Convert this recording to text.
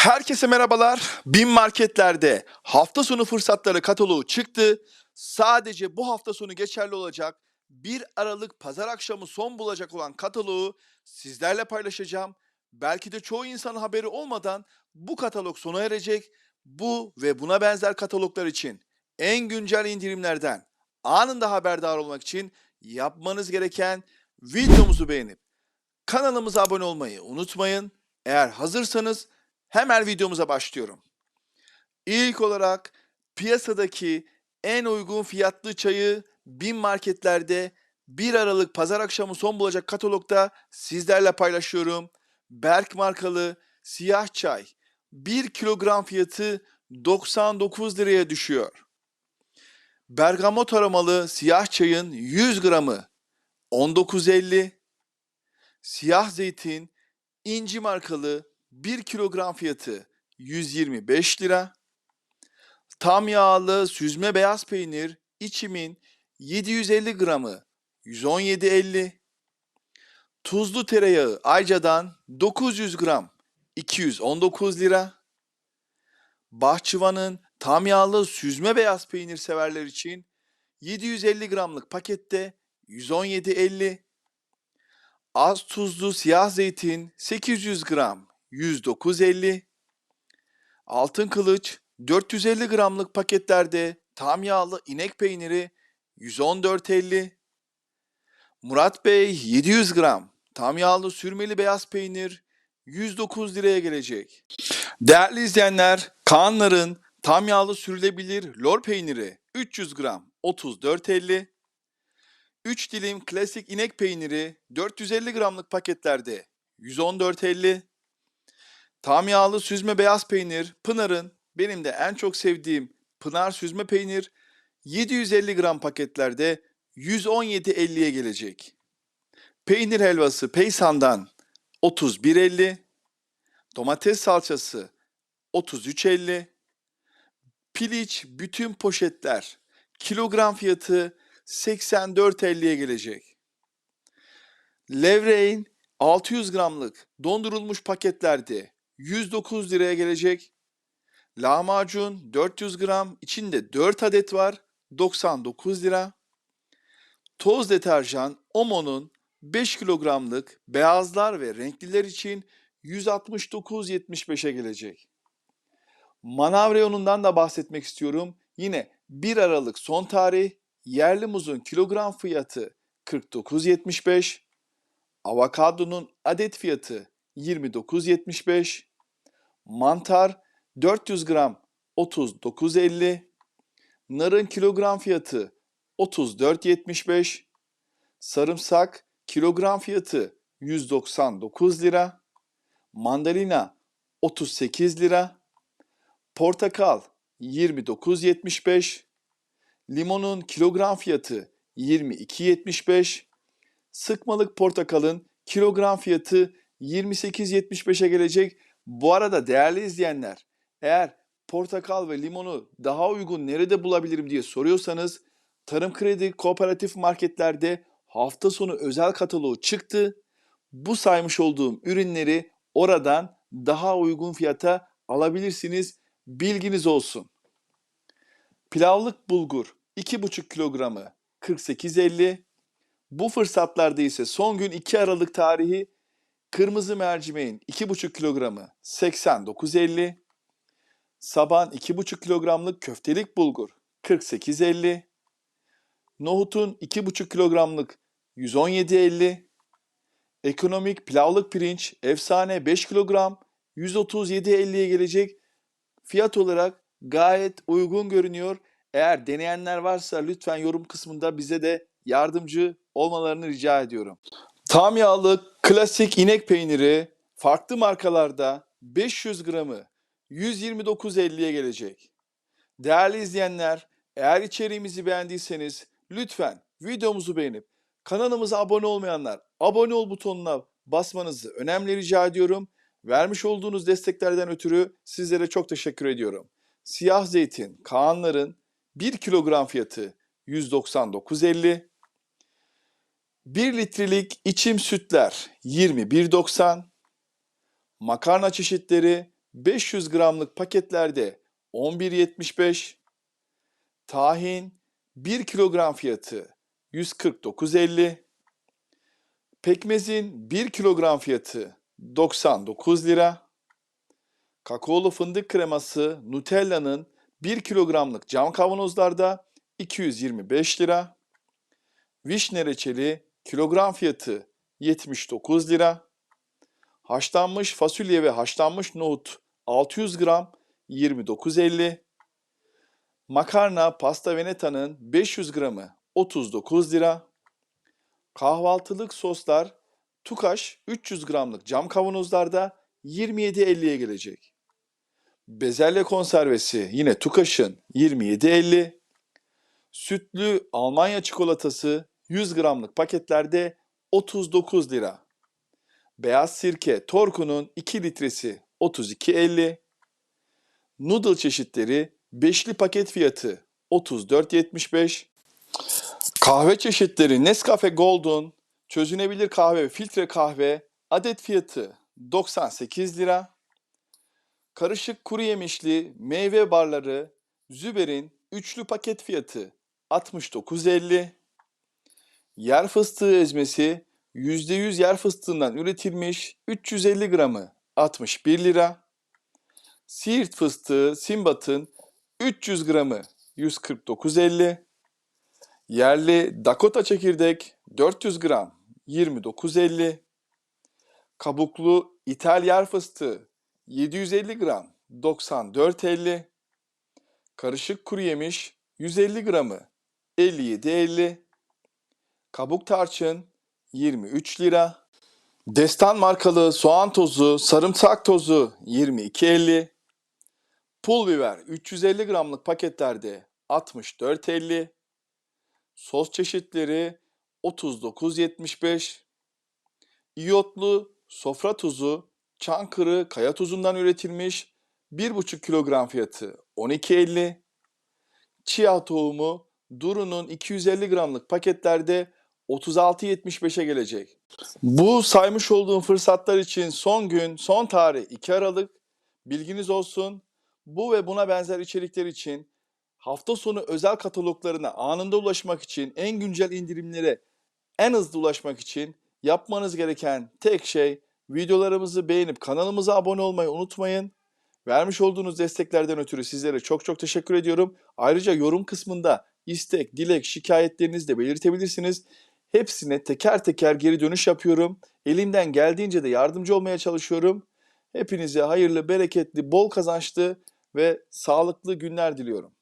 Herkese merhabalar. Bin marketlerde hafta sonu fırsatları kataloğu çıktı. Sadece bu hafta sonu geçerli olacak 1 Aralık pazar akşamı son bulacak olan kataloğu sizlerle paylaşacağım. Belki de çoğu insanın haberi olmadan bu katalog sona erecek. Bu ve buna benzer kataloglar için en güncel indirimlerden anında haberdar olmak için yapmanız gereken videomuzu beğenip kanalımıza abone olmayı unutmayın. Eğer hazırsanız hemen videomuza başlıyorum. İlk olarak piyasadaki en uygun fiyatlı çayı bin marketlerde 1 Aralık pazar akşamı son bulacak katalogda sizlerle paylaşıyorum. Berk markalı siyah çay 1 kilogram fiyatı 99 liraya düşüyor. Bergamot aromalı siyah çayın 100 gramı 19.50. Siyah zeytin inci markalı 1 kilogram fiyatı 125 lira. Tam yağlı süzme beyaz peynir içimin 750 gramı 117.50. Tuzlu tereyağı Ayca'dan 900 gram 219 lira. Bahçıvanın tam yağlı süzme beyaz peynir severler için 750 gramlık pakette 117.50. Az tuzlu siyah zeytin 800 gram 109.50. Altın kılıç 450 gramlık paketlerde tam yağlı inek peyniri 114.50. Murat Bey 700 gram tam yağlı sürmeli beyaz peynir 109 liraya gelecek. Değerli izleyenler, Kaanların tam yağlı sürülebilir lor peyniri 300 gram 34.50. 3 dilim klasik inek peyniri 450 gramlık paketlerde 114.50. Tam yağlı süzme beyaz peynir Pınar'ın benim de en çok sevdiğim Pınar süzme peynir 750 gram paketlerde 117.50'ye gelecek. Peynir helvası Peysan'dan 31.50. Domates salçası 33.50. Piliç bütün poşetler kilogram fiyatı 84.50'ye gelecek. Levreğin 600 gramlık dondurulmuş paketlerde 109 liraya gelecek. Lahmacun 400 gram içinde 4 adet var 99 lira. Toz deterjan Omo'nun 5 kilogramlık beyazlar ve renkliler için 169.75'e gelecek. Manav reyonundan da bahsetmek istiyorum. Yine 1 Aralık son tarih yerli muzun kilogram fiyatı 49.75, avokadonun adet fiyatı 29.75, mantar 400 gram 39.50, narın kilogram fiyatı 34.75, sarımsak kilogram fiyatı 199 lira, mandalina 38 lira, portakal 29.75, limonun kilogram fiyatı 22.75, sıkmalık portakalın kilogram fiyatı 28.75'e gelecek. Bu arada değerli izleyenler, eğer portakal ve limonu daha uygun nerede bulabilirim diye soruyorsanız Tarım Kredi Kooperatif marketlerde hafta sonu özel kataloğu çıktı. Bu saymış olduğum ürünleri oradan daha uygun fiyata alabilirsiniz. Bilginiz olsun. Pilavlık bulgur 2,5 kilogramı 48.50. Bu fırsatlarda ise son gün 2 Aralık tarihi kırmızı mercimeğin 2,5 kilogramı 89.50. Saban 2,5 kilogramlık köftelik bulgur 48.50. Nohutun 2,5 kilogramlık 117.50. Ekonomik pilavlık pirinç efsane 5 kilogram 137.50'ye gelecek. Fiyat olarak gayet uygun görünüyor. Eğer deneyenler varsa lütfen yorum kısmında bize de yardımcı olmalarını rica ediyorum. Tam yağlı klasik inek peyniri farklı markalarda 500 gramı 129.50'ye gelecek. Değerli izleyenler, eğer içeriğimizi beğendiyseniz lütfen videomuzu beğenip kanalımıza abone olmayanlar abone ol butonuna basmanızı önemli rica ediyorum. Vermiş olduğunuz desteklerden ötürü sizlere çok teşekkür ediyorum. Siyah zeytin Kaanların 1 kilogram fiyatı 199.50. 1 litrelik içim sütler 21.90. Makarna çeşitleri 500 gramlık paketlerde 11.75. Tahin 1 kilogram fiyatı 149.50. Pekmezin 1 kilogram fiyatı 99 lira. Kakaolu fındık kreması Nutella'nın 1 kilogramlık cam kavanozlarda 225 lira. Vişne reçeli kilogram fiyatı 79 lira. Haşlanmış fasulye ve haşlanmış nohut 600 gram 29.50. Makarna pasta veneta'nın 500 gramı 39 lira. Kahvaltılık soslar Tukaş 300 gramlık cam kavanozlarda 27.50'ye gelecek. Bezelye konservesi yine Tukaş'ın 27.50. Sütlü Almanya çikolatası 100 gramlık paketlerde 39 lira. Beyaz sirke Torku'nun 2 litresi 32.50. Noodle çeşitleri beşli paket fiyatı 34.75. Kahve çeşitleri Nescafe Golden, çözünebilir kahve ve filtre kahve adet fiyatı 98 lira. Karışık kuru yemişli meyve barları Züber'in üçlü paket fiyatı 69.50. Yer fıstığı ezmesi %100 yer fıstığından üretilmiş 350 gramı 61 lira. Siirt fıstığı Simbat'ın 300 gramı 149.50. Yerli Dakota çekirdek 400 gram 29.50. Kabuklu İthal yer fıstığı 750 gram 94.50. Karışık kuru yemiş 150 gramı 57.50. Kabuk tarçın 23 lira. Destan markalı soğan tozu, sarımsak tozu 22.50. Pul biber 350 gramlık paketlerde 64.50. Sos çeşitleri 39.75. İyotlu sofra tuzu Çankırı kaya tuzundan üretilmiş 1,5 kilogram fiyatı 12.50. Chia tohumu Duru'nun 250 gramlık paketlerde 36.75'e gelecek. Bu saymış olduğum fırsatlar için son gün, son tarih 2 Aralık. Bilginiz olsun. Bu ve buna benzer içerikler için hafta sonu özel kataloglarına anında ulaşmak için, en güncel indirimlere en hızlı ulaşmak için yapmanız gereken tek şey videolarımızı beğenip kanalımıza abone olmayı unutmayın. Vermiş olduğunuz desteklerden ötürü sizlere çok çok teşekkür ediyorum. Ayrıca yorum kısmında istek, dilek, şikayetlerinizi de belirtebilirsiniz. Hepsine teker teker geri dönüş yapıyorum. Elimden geldiğince de yardımcı olmaya çalışıyorum. Hepinize hayırlı, bereketli, bol kazançlı ve sağlıklı günler diliyorum.